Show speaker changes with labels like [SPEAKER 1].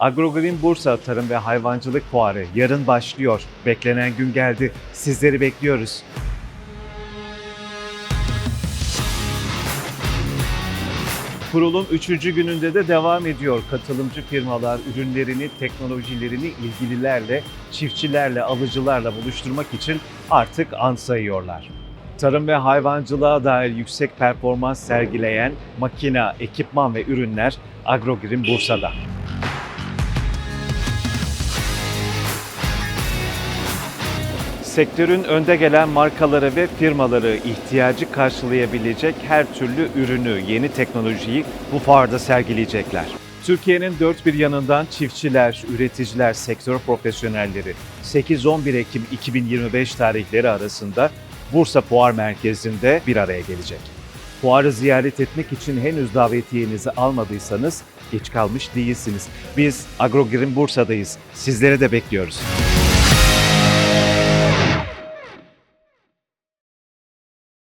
[SPEAKER 1] Agrogreen Bursa Tarım ve Hayvancılık Fuarı yarın başlıyor. Beklenen gün geldi. Sizleri bekliyoruz. Kurulum 3. gününde de devam ediyor. Katılımcı firmalar ürünlerini, teknolojilerini ilgililerle, çiftçilerle, alıcılarla buluşturmak için artık an sayıyorlar. Tarım ve hayvancılığa dair yüksek performans sergileyen makina, ekipman ve ürünler Agrogrim Bursa'da. Sektörün önde gelen markaları ve firmaları ihtiyacı karşılayabilecek her türlü ürünü, yeni teknolojiyi bu fuarda sergileyecekler. Türkiye'nin dört bir yanından çiftçiler, üreticiler, sektör profesyonelleri 8-11 Ekim 2025 tarihleri arasında Bursa Fuar Merkezi'nde bir araya gelecek. Fuarı ziyaret etmek için henüz davetiyenizi almadıysanız geç kalmış değilsiniz. Biz Agrogrim Bursa'dayız. Sizleri de bekliyoruz.